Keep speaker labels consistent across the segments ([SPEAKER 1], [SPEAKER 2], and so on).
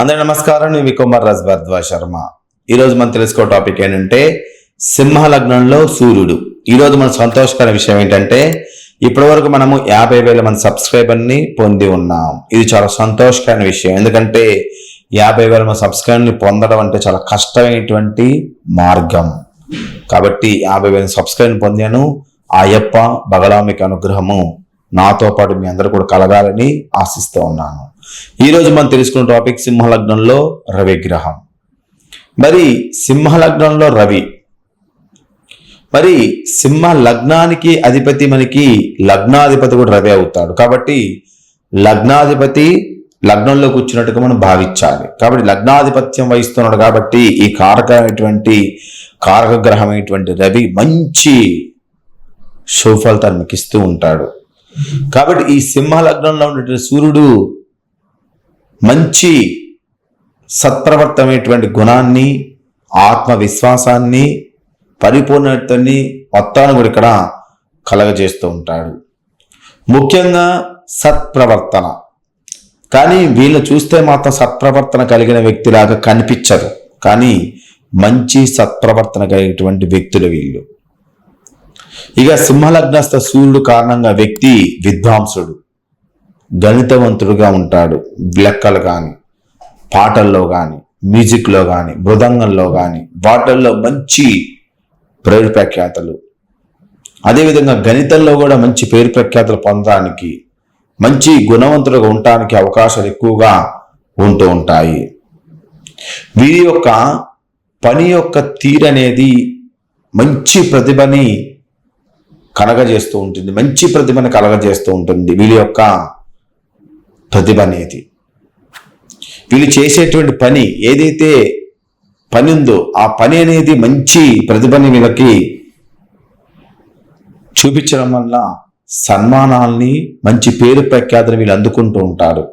[SPEAKER 1] అందరి నమస్కారం. నేను మీ కుమార్ రాజ్ భరద్వాజ్ శర్మ. ఈరోజు మనం తెలుసుకో టాపిక్ ఏంటంటే సింహ లగ్నంలో సూర్యుడు. ఈరోజు మన సంతోషకర విషయం ఏంటంటే ఇప్పటి వరకు మనము యాభై వేల మంది సబ్స్క్రైబర్ని పొంది ఉన్నాం. ఇది చాలా సంతోషకరమైన విషయం. ఎందుకంటే యాభై వేల మంది సబ్స్క్రైబర్ని పొందడం అంటే చాలా కష్టమైనటువంటి మార్గం. కాబట్టి యాభై వేల సబ్స్క్రైబర్ని పొందాను. అయ్యప్ప బగలామికి అనుగ్రహము నాతో పాటు మీ అందరూ కూడా కలగాలని ఆశిస్తూ ఉన్నాను. ఈరోజు మనం తెలుసుకున్న టాపిక్ సింహలగ్నంలో రవి గ్రహం. మరి సింహలగ్నంలో రవి మరి సింహ లగ్నానికి అధిపతి మనకి లగ్నాధిపతి కూడా రవి అవుతాడు. కాబట్టి లగ్నాధిపతి లగ్నంలో కూర్చున్నట్టుగా మనం భావించాలి. కాబట్టి లగ్నాధిపత్యం వహిస్తున్నాడు కాబట్టి ఈ కారకమైనటువంటి కారక గ్రహమైనటువంటి రవి మంచి శుభఫలితాన్ని మీకు ఇస్తూ ఉంటాడు. కాబట్టి ఈ సింహ లగ్నంలో ఉన్నటువంటి సూర్యుడు మంచి సత్ప్రవర్తమైనటువంటి గుణాన్ని ఆత్మవిశ్వాసాన్ని పరిపూర్ణతని మొత్తాన్ని కూడా ఇక్కడ కలగజేస్తూ ఉంటాడు. ముఖ్యంగా సత్ప్రవర్తన. కానీ వీళ్ళు చూస్తే మాత్రం సత్ప్రవర్తన కలిగిన వ్యక్తిలాగా కనిపించదు కానీ మంచి సత్ప్రవర్తన కలిగినటువంటి వ్యక్తులు వీళ్ళు. ఇక సింహలగ్నస్థ సూర్యుడు కారణంగా వ్యక్తి విద్వాంసుడు. గణితవంతుడుగా ఉంటాడు. లెక్కలు కానీ పాటల్లో కానీ మ్యూజిక్లో కానీ మృదంగంలో కానీ వాటల్లో మంచి పేరు ప్రఖ్యాతలు. అదేవిధంగా గణితంలో కూడా మంచి పేరు ప్రఖ్యాతలు పొందడానికి మంచి గుణవంతులుగా ఉండటానికి అవకాశాలు ఎక్కువగా ఉంటూ ఉంటాయి. వీరి యొక్క పని యొక్క తీరనేది మంచి ప్రతిభని కలగజేస్తూ ఉంటుంది. మంచి ప్రతిభని కలగజేస్తూ ఉంటుంది. వీరి యొక్క ప్రతిభ అనేది వీళ్ళు చేసేటువంటి పని ఏదైతే పని ఉందో ఆ పని అనేది మంచి ప్రతిభని వీళ్ళకి చూపించడం వల్ల సన్మానాల్ని మంచి పేరు ప్రఖ్యాతిని వీళ్ళు అందుకుంటూ ఉంటారు.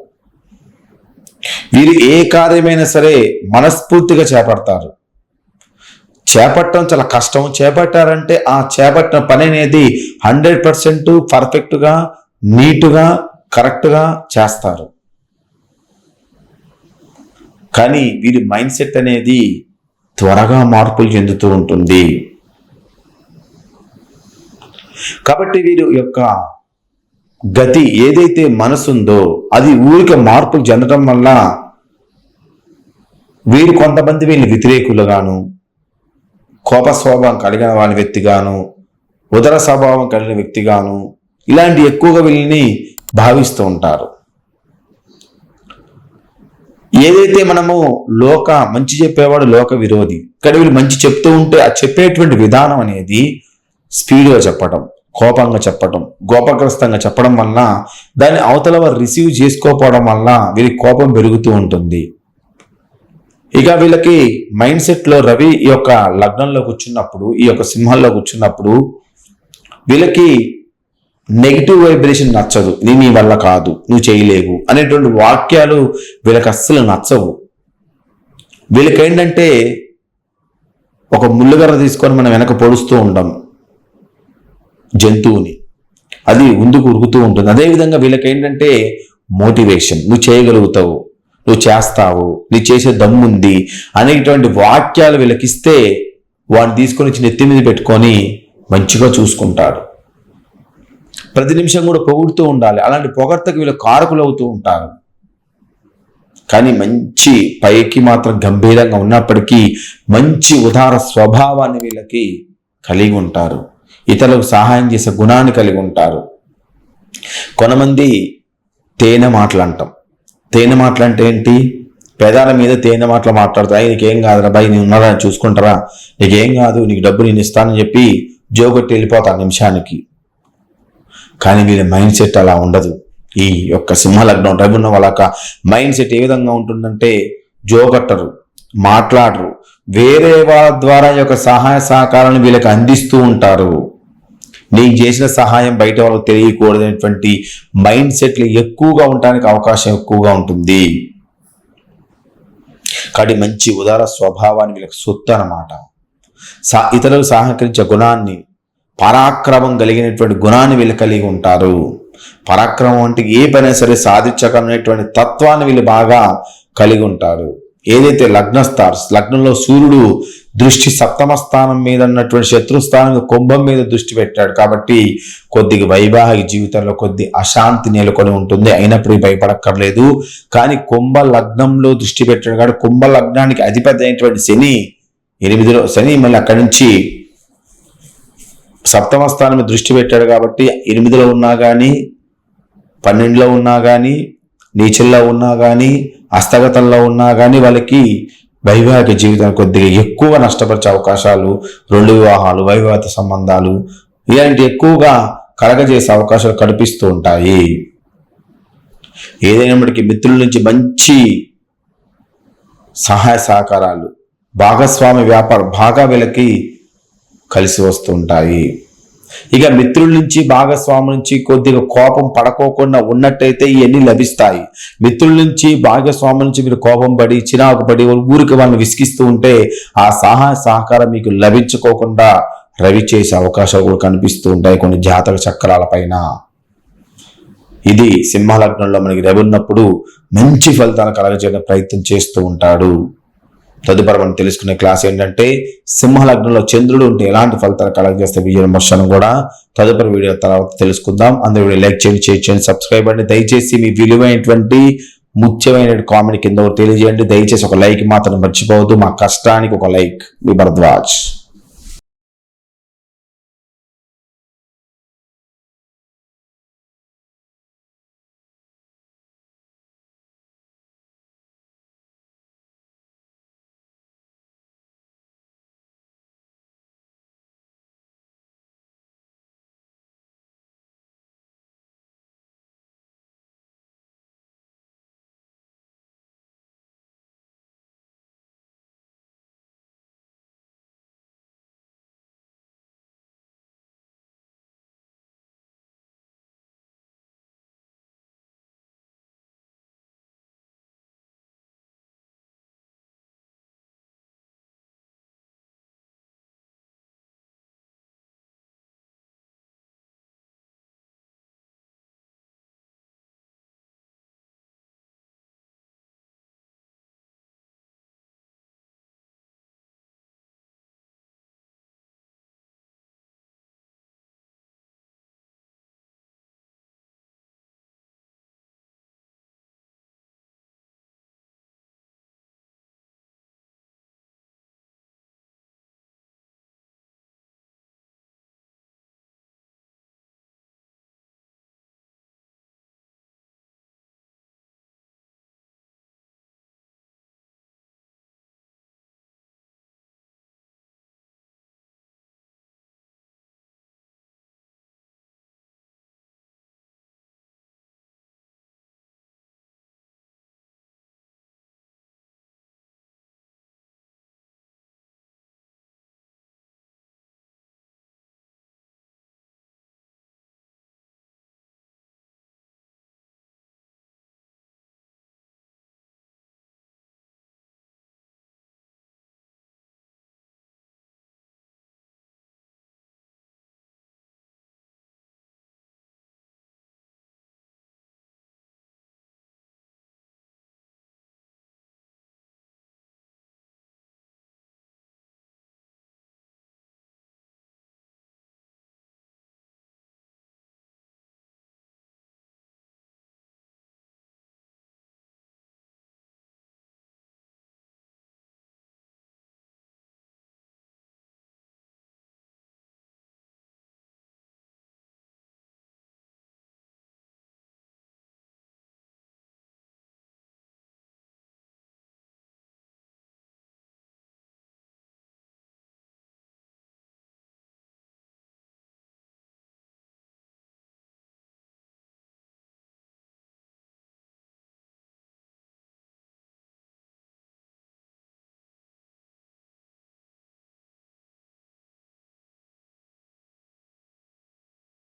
[SPEAKER 1] వీరు ఏ కార్యమైనా సరే మనస్ఫూర్తిగా చేపడతారు. చేపట్టడం చాలా కష్టం. చేపట్టారంటే ఆ చేపట్టిన పని అనేది హండ్రెడ్ పర్సెంట్ పర్ఫెక్ట్గా నీటుగా కరెక్ట్గా చేస్తారు. కానీ వీరి మైండ్ సెట్ అనేది త్వరగా మార్పులు చెందుతూ ఉంటుంది. కాబట్టి వీరి యొక్క గతి ఏదైతే మనసుందో అది ఊరిక మార్పులు చెందడం వల్ల వీరు కొంతమంది వీళ్ళు వ్యతిరేకులుగాను కోప స్వభావం కలిగిన వాళ్ళ వ్యక్తిగాను ఉదర స్వభావం కలిగిన వ్యక్తిగాను ఇలాంటి ఎక్కువగా వీళ్ళని భావిస్తూ ఉంటారు. ఏదైతే మనము లోక మంచి చెప్పేవాడు లోక విరోధి ఇక్కడ వీళ్ళు మంచి చెప్తూ ఉంటే ఆ చెప్పేటువంటి విధానం అనేది స్పీడ్గా చెప్పటం కోపంగా చెప్పటం కోపగ్రస్తంగా చెప్పడం వల్ల దాన్ని అవతల వారు రిసీవ్ చేసుకోకపోవడం వల్ల వీరి కోపం పెరుగుతూ ఉంటుంది. ఇక వీళ్ళకి మైండ్ సెట్లో రవి ఈ యొక్క లగ్నంలో కూర్చున్నప్పుడు ఈ యొక్క సింహంలో కూర్చున్నప్పుడు వీళ్ళకి నెగిటివ్ వైబ్రేషన్ నచ్చదు. ఇది నీ వల్ల కాదు. నువ్వు చేయలేవు. అనేటువంటి వాక్యాలు వీళ్ళకి అస్సలు నచ్చవు. వీళ్ళకి ఏంటంటే ఒక ముళ్ళుగర్ర తీసుకొని మనం వెనక పొడుస్తూ ఉంటాం జంతువుని. అది ముందుకు ఉరుకుతూ ఉంటుంది. అదేవిధంగా వీళ్ళకి ఏంటంటే మోటివేషన్ నువ్వు చేయగలుగుతావు. నువ్వు చేస్తావు. నీ చేసే దమ్ముంది. అనేటువంటి వాక్యాలు వీళ్ళకిస్తే వాడిని తీసుకొని వచ్చి నెత్తి మీద పెట్టుకొని మంచిగా చూసుకుంటాడు. ప్రతి నిమిషం కూడా పొగుడుతూ ఉండాలి. అలాంటి పొగడ్తకు వీళ్ళు కారకులు అవుతూ ఉంటారు. కానీ మంచి పైకి మాత్రం గంభీరంగా ఉన్నప్పటికీ మంచి ఉదార స్వభావాన్ని వీళ్ళకి కలిగి ఉంటారు. ఇతరులకు సహాయం చేసే గుణాన్ని కలిగి ఉంటారు. కొంతమంది తేనె మాటలు అంటాం. తేనె మాటలు అంటే ఏంటి? పెదాల మీద తేనె మాటలు మాట్లాడతాయి నీకేం కాదురా బాయ్ నేను ఉన్నారా చూసుకుంటారా? నీకేం కాదు నీకు డబ్బు నేను ఇస్తానని చెప్పి జోగొట్టి వెళ్ళిపోతాను నిమిషానికి. కానీ వీళ్ళ మైండ్ సెట్ అలా ఉండదు. ఈ యొక్క సింహలగ్నం రవి వాళ్ళ మైండ్ సెట్ ఏ విధంగా ఉంటుందంటే జోగట్టరు మాట్లాడరు. వేరే వాళ్ళ ద్వారా ఈ యొక్క సహాయ సహకారాలను వీళ్ళకి అందిస్తూ ఉంటారు. నేను చేసిన సహాయం బయట వాళ్ళకి తెలియకూడదనేటువంటి మైండ్ సెట్లు ఎక్కువగా ఉండడానికి అవకాశం ఎక్కువగా ఉంటుంది. కాబట్టి మంచి ఉదార స్వభావాన్ని వీళ్ళకి సొత్తు అనమాట సా ఇతరులకు సహకరించే గుణాన్ని పరాక్రమం కలిగినటువంటి గుణాన్ని వీళ్ళు కలిగి ఉంటారు. పరాక్రమం అంటే ఏ పైన సరే సాధించగలనేటువంటి తత్వాన్ని వీళ్ళు బాగా కలిగి ఉంటారు. ఏదైతే లగ్న స్టార్స్ లగ్నంలో సూర్యుడు దృష్టి సప్తమ స్థానం మీద ఉన్నటువంటి శత్రుస్థానం కుంభం మీద దృష్టి పెట్టాడు కాబట్టి కొద్దిగా వైవాహిక జీవితంలో కొద్ది అశాంతి నెలకొని ఉంటుంది. అయినప్పుడు భయపడక్కర్లేదు. కానీ కుంభ లగ్నంలో దృష్టి పెట్టాడు కాబట్టి కుంభ లగ్నానికి అధిపతి అయినటువంటి శని ఎనిమిదిలో శని మళ్ళీ అక్కడి నుంచి సప్తమ స్థానం దృష్టి పెట్టాడు కాబట్టి ఎనిమిదిలో ఉన్నా కానీ పన్నెండులో ఉన్నా కానీ నీచల్లో ఉన్నా కానీ హస్తగతంలో ఉన్నా కానీ వాళ్ళకి వైవాహిక జీవితం కొద్దిగా ఎక్కువ నష్టపరిచే అవకాశాలు రెండు వివాహాలు వైవాహిక సంబంధాలు ఇలాంటి ఎక్కువగా కలగజేసే అవకాశాలు కనిపిస్తూ ఉంటాయి. ఏదైనప్పటికీ మిత్రుల నుంచి మంచి సహాయ సహకారాలు భాగస్వామి వ్యాపారం బాగా వీళ్ళకి కలిసి వస్తుంటాయి. ఇక మిత్రుల నుంచి భాగస్వామి నుంచి కొద్దిగా కోపం పడకోకుండా ఉన్నట్టయితే ఇవన్నీ లభిస్తాయి. మిత్రుల నుంచి భాగస్వామి నుంచి మీరు కోపం పడి చిరాకు పడి ఊరికి వాళ్ళని విసిగిస్తూ ఉంటే ఆ సహాయ సహకారం మీకు లభించుకోకుండా రవి చేసే అవకాశాలు కూడా కనిపిస్తూ ఉంటాయి కొన్ని జాతక చక్రాల పైన. ఇది సింహలగ్నంలో మనకి రవి ఉన్నప్పుడు మంచి ఫలితాలు కలగజేయడానికి ప్రయత్నం చేస్తూ ఉంటాడు. తదుపరి మనం తెలుసుకునే క్లాస్ ఏంటంటే సింహలగ్నంలో చంద్రుడు ఉంటే ఎలాంటి ఫలితాలు కలగజేస్తే విజయం కూడా తదుపరి వీడియో తర్వాత తెలుసుకుందాం. అందరూ వీడియో లైక్ చేయండి షేర్ చేయండి సబ్స్క్రైబ్ అండి. దయచేసి మీ విలువైనటువంటి ముఖ్యమైన కామెంట్ కింద తెలియజేయండి. దయచేసి ఒక లైక్ మాత్రం మర్చిపోవద్దు. మా కష్టానికి ఒక లైక్ మీ భరద్వాజ్.